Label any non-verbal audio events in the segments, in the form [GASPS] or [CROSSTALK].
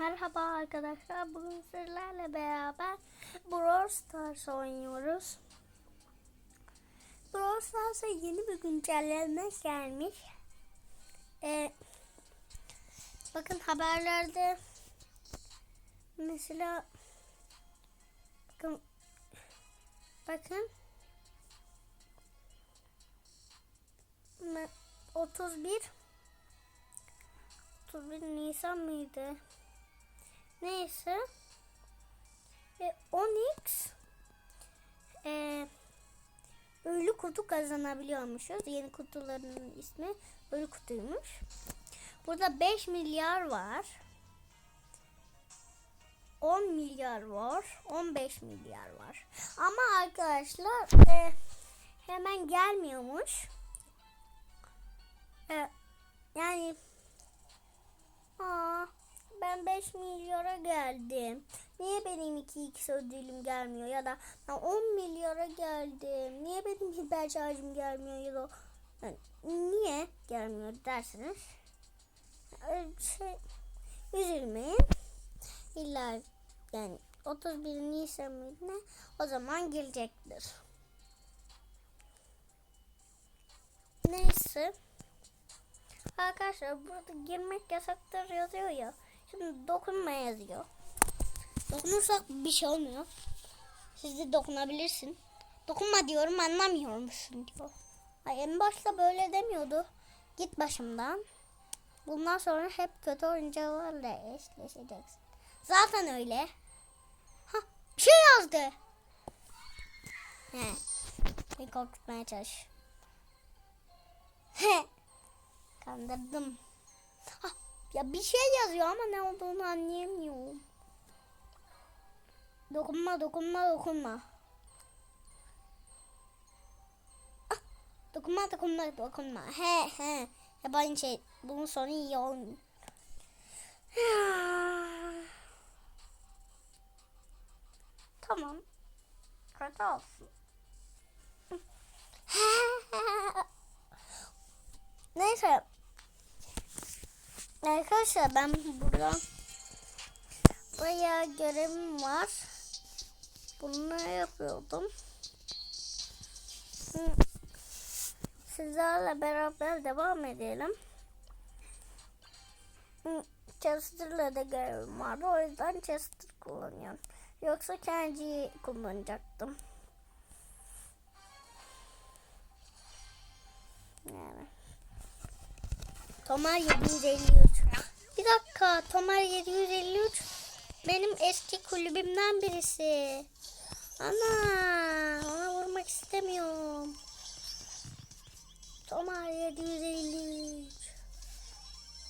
Merhaba arkadaşlar. Bugün sizlerle beraber Brawl Stars oynuyoruz. Brawl Stars'a yeni bir güncelleme gelmiş. Ee, bakın haberlerde mesela bakın bakın me- 31 31 Nisan mıydı? Neyse. E, Onyx e, ölü kutu kazanabiliyormuşuz. Yeni kutuların ismi ölü kutuymuş. Burada 5 milyar var. 10 milyar var. 15 milyar var. Ama arkadaşlar e, hemen gelmiyormuş. E, yani Aa, ben 5 milyara geldim. Niye benim 2x ödülüm gelmiyor ya da ben 10 milyara geldim. Niye benim hiper şarjım gelmiyor ya da yani niye gelmiyor dersiniz. Öyle bir şey üzülmeyin. İlla yani 31 Nisan ne? O zaman gelecektir. Neyse. Arkadaşlar burada girmek yasaktır yazıyor ya. Şimdi dokunma yazıyor. Dokunursak bir şey olmuyor. Siz de dokunabilirsin. Dokunma diyorum anlamıyor musun diyor. Ay en başta böyle demiyordu. Git başımdan. Bundan sonra hep kötü oyuncularla eşleşeceksin. Zaten öyle. Ha, bir şey yazdı. He. Bir korkutmaya çalış. He. Kandırdım. Ha, ya bir şey yazıyor ama ne olduğunu anlayamıyorum. Dokunma, dokunma, dokunma. Ah, dokunma, dokunma, dokunma. He, he. Yabancı şey. Bunun sonu iyi olmuyor. [SIGHS] tamam. Kötü olsun. [LAUGHS] Neyse. Arkadaşlar ben burada bayağı görevim var. Bunları yapıyordum. Sizlerle beraber devam edelim. Chester'la da görevim vardı. O yüzden Chester kullanıyorum. Yoksa kendi kullanacaktım. Yani. Tomar 753. Bir dakika Tomar 753 benim eski kulübümden birisi. Ana ona vurmak istemiyorum. Tomar 753.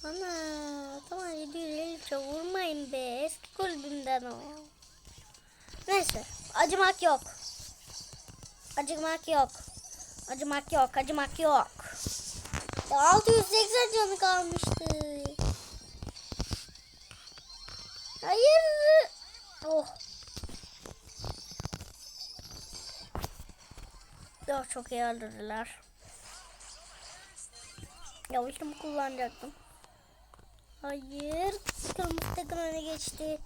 Ana Tomar 753'e vurmayın be eski kulübümden o. Neyse acımak yok. Acımak yok. Acımak yok acımak yok. Ya 680 canı kalmıştı. Hayır. Oh. Ya çok iyi öldürdüler. Ya ultimi kullanacaktım. Hayır. Kırmızı takım öne geçti.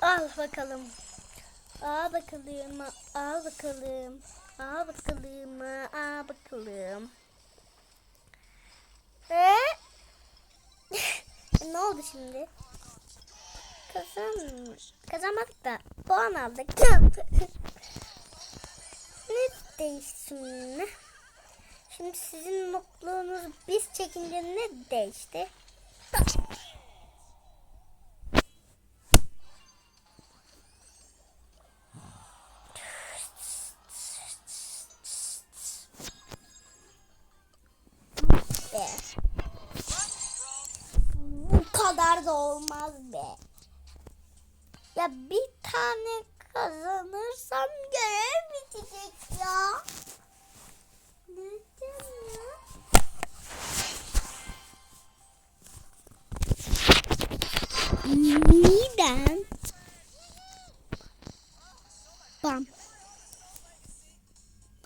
Al bakalım. Al bakalım. Al bakalım. Al bakalım. Al bakalım. Ee? [LAUGHS] ne oldu şimdi? Kazan, kazanmadık da puan aldık. [LAUGHS] ne değişti şimdi? Şimdi sizin mutluluğunuz biz çekince ne değişti? [LAUGHS]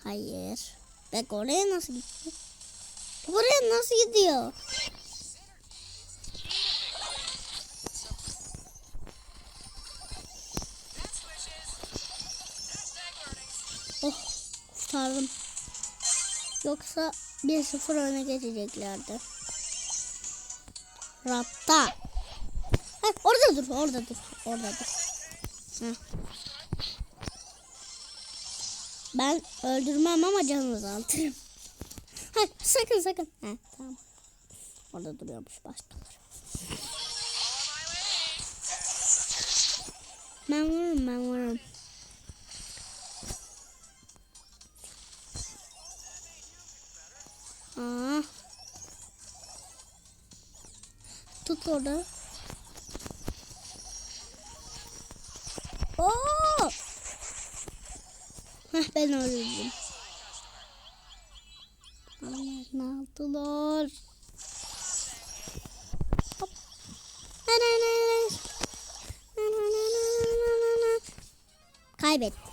Hayır. Bak oraya nasıl gitti? Oraya nasıl gidiyor? Oh kurtardım. Yoksa 1-0 öne geçeceklerdi. Ratta. Hayır, orada dur, orada dur, orada dur. Heh. Ben öldürmem ama canınızı aldırırım. Hayır sakın sakın. Heh, tamam. Orada duruyormuş başkaları. Ben vururum ben vururum. Aa. Tut orada. Oo! Heh, ben öldürdüm. Allah ne yaptılar? Hop. Na,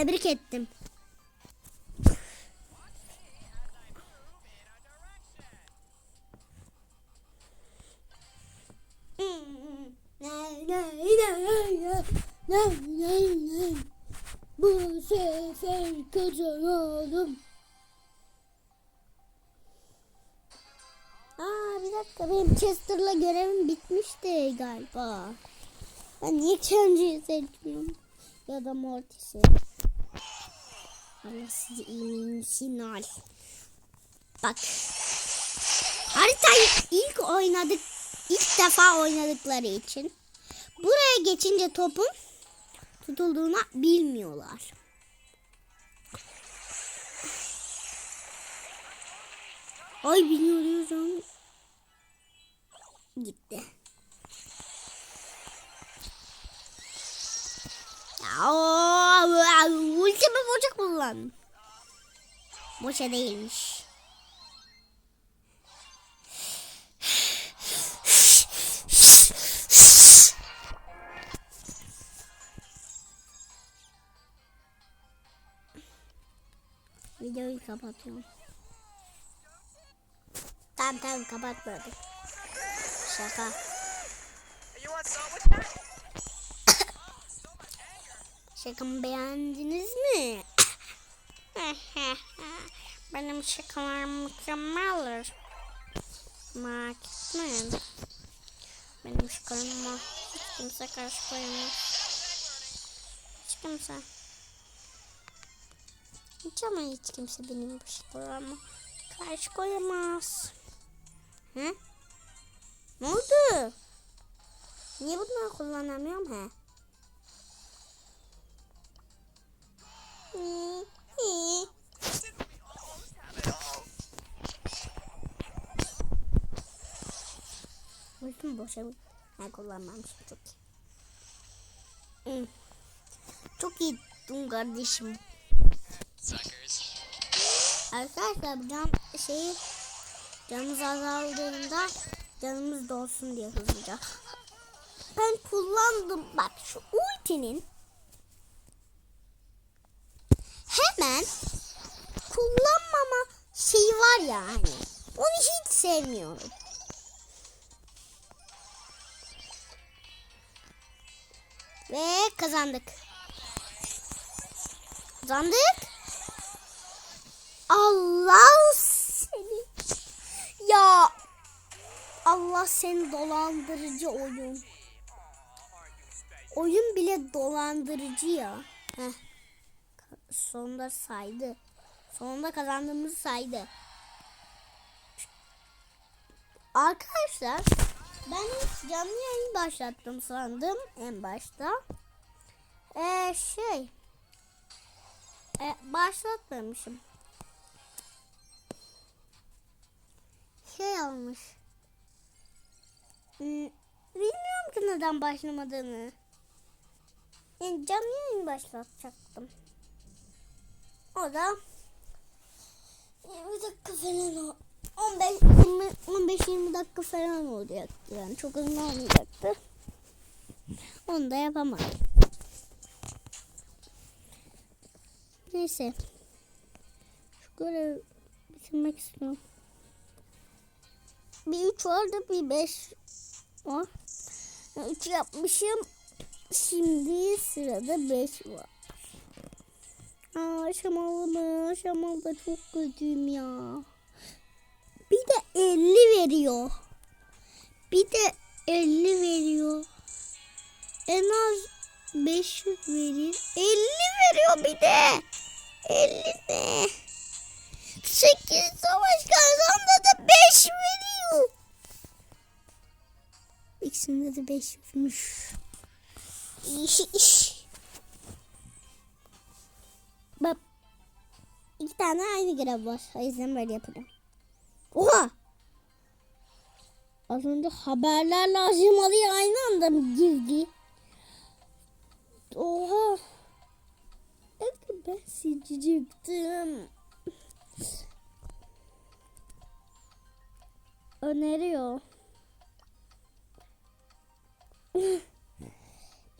tebrik ettim. Bu sefer kazanalım. Aa bir dakika benim Chester'la görevim bitmişti galiba. Ben niye Kenji'yi seçmiyorum? Ya da Mortis'i. Allah sizi iyiliğin al. Bak. Haritayı ilk oynadık. ilk defa oynadıkları için. Buraya geçince topun tutulduğunu bilmiyorlar. Ay biliyorum. Gitti. Ya, ultimi boşa kullan. Boşa değilmiş. Videoyu kapatıyorum. Tamam tamam kapatmadım. Şaka. Şakamı beğendiniz mi? [LAUGHS] Benim şakalarım mükemmeldir. Merak etmeyin. Benim şakalarıma hiç kimse karşı koyamaz. Hiç kimse. Hiç ama hiç kimse benim bu şakalarıma karşı koyamaz. He? Ne oldu? Niye bunları kullanamıyorum he? Ultim boşa ha, kullanmamışım çok iyi. Hı. Çok iyi tuttum kardeşim. Arkadaşlar can şeyi canımız azaldığında canımız dolsun diye hızlıca. Ben kullandım bak şu ultinin hemen kullanmama şeyi var ya hani. Onu hiç sevmiyorum. Ve kazandık. Kazandık. Allah seni. Ya Allah seni dolandırıcı oyun. Oyun bile dolandırıcı ya. Heh. Sonunda saydı. Sonunda kazandığımızı saydı. Arkadaşlar ben hiç canlı yayın başlattım sandım en başta. Ee, şey e, başlatmamışım. Şey olmuş. Hmm, bilmiyorum ki neden başlamadığını. Yani canlı yayın başlatacaktım. O da 20 dakika falan. 15 20 15 20 dakika falan olacaktı yani çok uzun olmayacaktı. Onu da yapamadım. Neyse. Şu görevi bitirmek istiyorum. Bir üç vardı bir beş var. Üç yapmışım. Şimdi sırada beş var. Aa şamalı mı? Şamalı da çok kötüyüm ya. Bir de 50 veriyor. Bir de 50 veriyor. En az 500 verir. 50 veriyor bir de. 50 ne? 8 savaş kazandı da 5 veriyor. İkisinde de 500'müş. İş iş. Bak. İki tane aynı görev var. O yüzden böyle yapacağım. Oha! Az önce haberler lazım oluyor aynı anda mı girdi? Oha! Evet ben seçecektim. Öneriyor. [LAUGHS]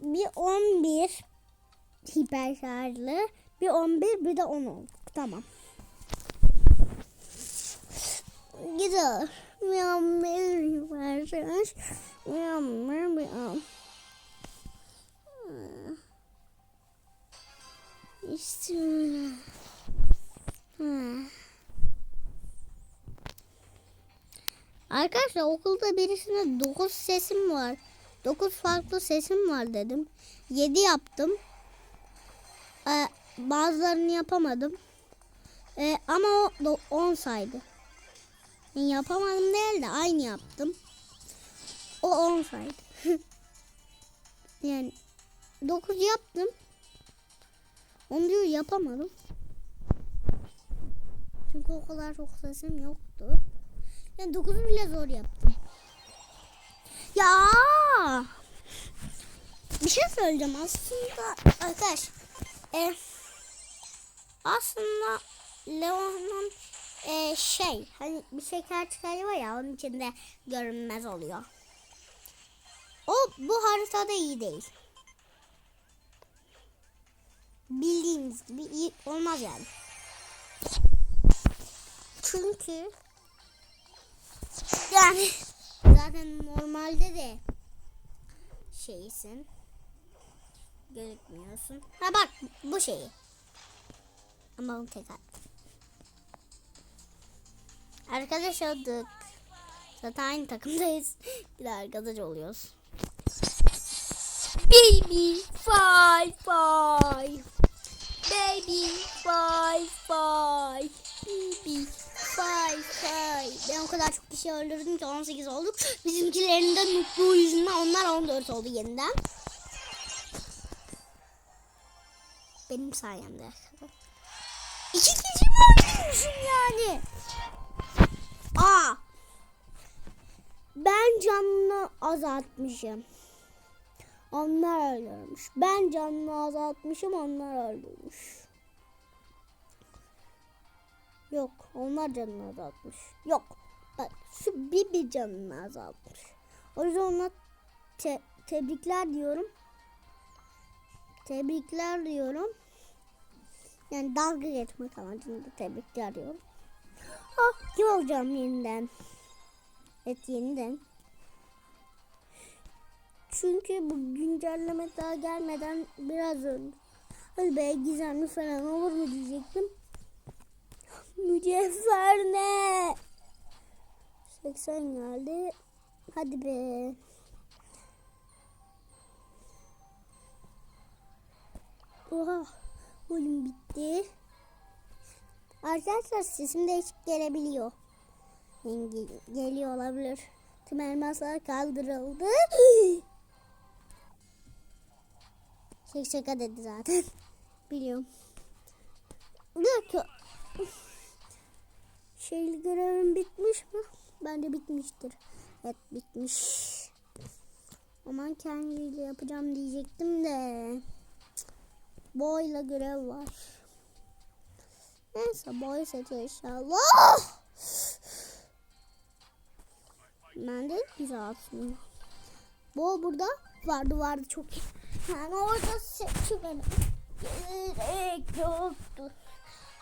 bir 11 hiper şarjlı, bir 11 bir de 10 olduk. Tamam. Güzel. Mükemmel hiper şarj. Mükemmel bir an. İşte. Arkadaşlar okulda birisine 9 sesim var. 9 farklı sesim var dedim. 7 yaptım. Ee, bazılarını yapamadım. Ee, ama o 10 saydı. Yani yapamadım değil de aynı yaptım. O 10 saydı. [LAUGHS] yani 9 yaptım. 10 diyor yapamadım. Çünkü o kadar çok sesim yoktu. Yani 9'u bile zor yaptım. Ya bir şey söyleyeceğim aslında arkadaş. E, aslında Leon'un e, şey hani bir şeker çıkarıyor ya onun içinde görünmez oluyor. O bu haritada iyi değil. Bildiğiniz gibi iyi olmaz yani. Çünkü yani [LAUGHS] zaten normalde de şeysin. Gözükmüyorsun. Ha bak bu şeyi. Ama bunu tek attım. Arkadaş olduk. Zaten aynı takımdayız. [LAUGHS] Bir de arkadaş oluyoruz. Baby five five. Baby five five. Baby five five. Ben o kadar çok kişi öldürdüm ki 18 olduk. Bizimkilerin de mutlu yüzünden onlar 14 oldu yeniden. Benim sayemde. İki kişi mi öldürmüşüm yani? Aa. Ben canını azaltmışım. Onlar öldürmüş. Ben canını azaltmışım onlar öldürmüş. Yok onlar canını azaltmış. Yok. Bak şu bir canını azaltmış. O yüzden ona te- tebrikler diyorum. Tebrikler diyorum. Yani dalga geçmek amacında tebrikler diyorum. Ah kim olacağım yeniden? Evet yeniden. Çünkü bu güncelleme daha gelmeden biraz önce. Hadi be gizemli falan olur mu diyecektim. Mücevher ne? 80 geldi. Hadi be. Oha. Oyun bitti. Arkadaşlar sesim değişik gelebiliyor. Yani gel- geliyor olabilir. Tüm elmaslar kaldırıldı. [GASPS] Şey şaka dedi zaten. [LAUGHS] Biliyorum. Bir dakika. [LAUGHS] Şeyli görevim bitmiş mi? Bence bitmiştir. Evet bitmiş. Aman kendiyle yapacağım diyecektim de. Boyla görev var. Neyse boy seçiyor inşallah. Ben de güzel aslında. Bu burada vardı vardı çok iyi. Yani orada seçmedim. Gerek yoktu.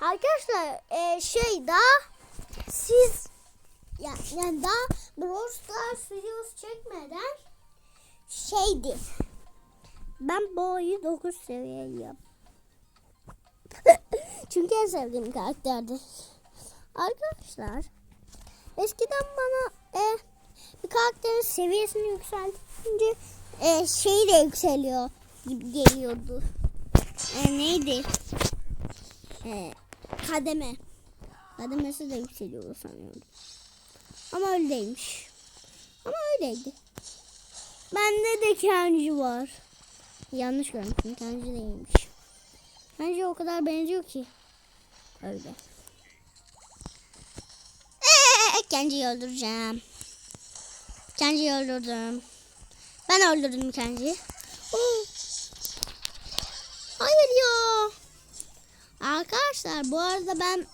Arkadaşlar e, şey daha siz ya, yani daha Brawl Stars videosu çekmeden şeydi. Ben boyu 9 seviyeyim. [LAUGHS] Çünkü en sevdiğim karakterdi. Arkadaşlar eskiden bana e, bir karakterin seviyesini yükseltince e, şey de yükseliyor gibi geliyordu. E, neydi? E, kademe. Kademesi de yükseliyor sanıyorum. Ama öyle değilmiş. Ama öyleydi. Bende de Kenji var. Yanlış görmüşüm. Kenji değilmiş. Kenji o kadar benziyor ki. Öyle. Eee, Kenji'yi öldüreceğim. Kenji'yi öldürdüm. Ben öldürdüm Kenji'yi. Oo. Hayır ya. Arkadaşlar bu arada ben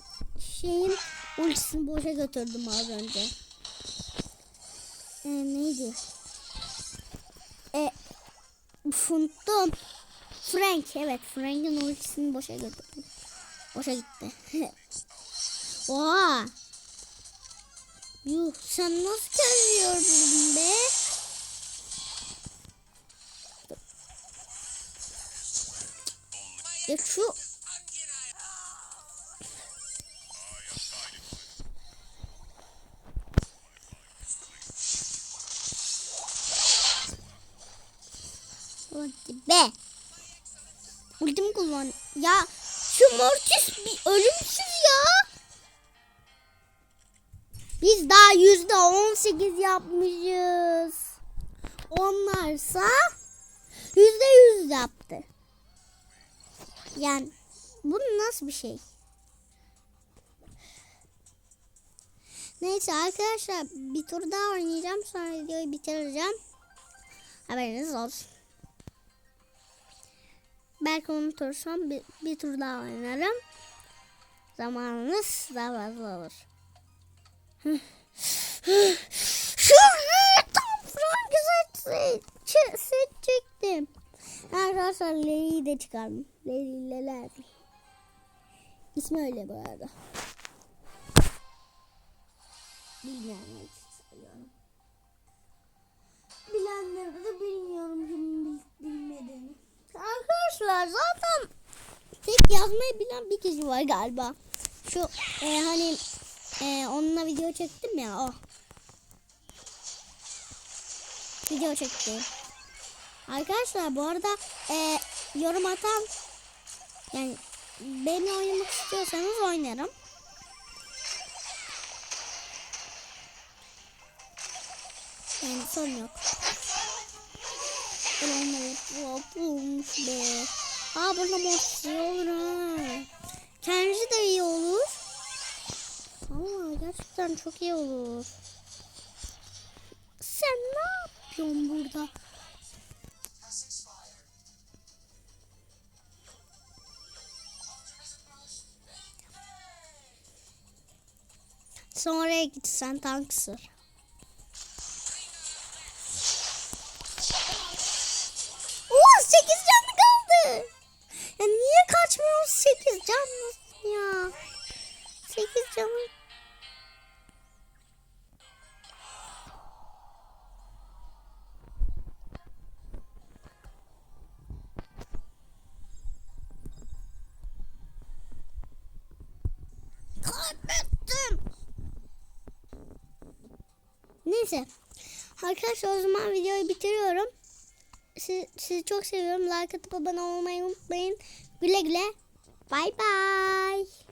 şeyin ultisini boşa götürdüm az önce. Ee, neydi? E, unuttum. Frank evet Frank'in ultisini boşa götürdüm. Boşa gitti. [LAUGHS] Oha. Yuh sen nasıl kendini be? Ya şu be. Ultimi kullan. Ya şu bir ölümsüz ya. Biz daha yüzde on sekiz yapmışız. Onlarsa yüzde yüz yaptı. Yani bu nasıl bir şey? Neyse arkadaşlar bir tur daha oynayacağım sonra videoyu bitireceğim. Haberiniz olsun. Belki unutursam bir, bir tur daha oynarım. Zamanınız daha fazla olur. Şuraya tam seç, seçecektim. Arkadaşlar Leri'yi de çıkardım. Leri Leler. İsmi öyle bu arada. Söylüyorum. Bilenleri de bilmiyorum kimin bilmediğini. Arkadaşlar zaten tek yazmayı bilen bir kişi var galiba. Şu e, hani e, onunla video çektim ya o. Video çektim. Arkadaşlar bu arada e, yorum atan yani beni oynamak istiyorsanız oynarım. Yani sorun yok. Ulan hop olmuş be. Aa burada mortis iyi olur ha. Kenji de iyi olur. Aa gerçekten çok iyi olur. Sen ne yapıyorsun burada? Sonra git sen 8 canlı ya? 8 canı. Kaybettim. Neyse. Arkadaşlar o zaman videoyu bitiriyorum. Sizi, sizi çok seviyorum. Like atıp abone olmayı unutmayın. Güle güle. Bay bay.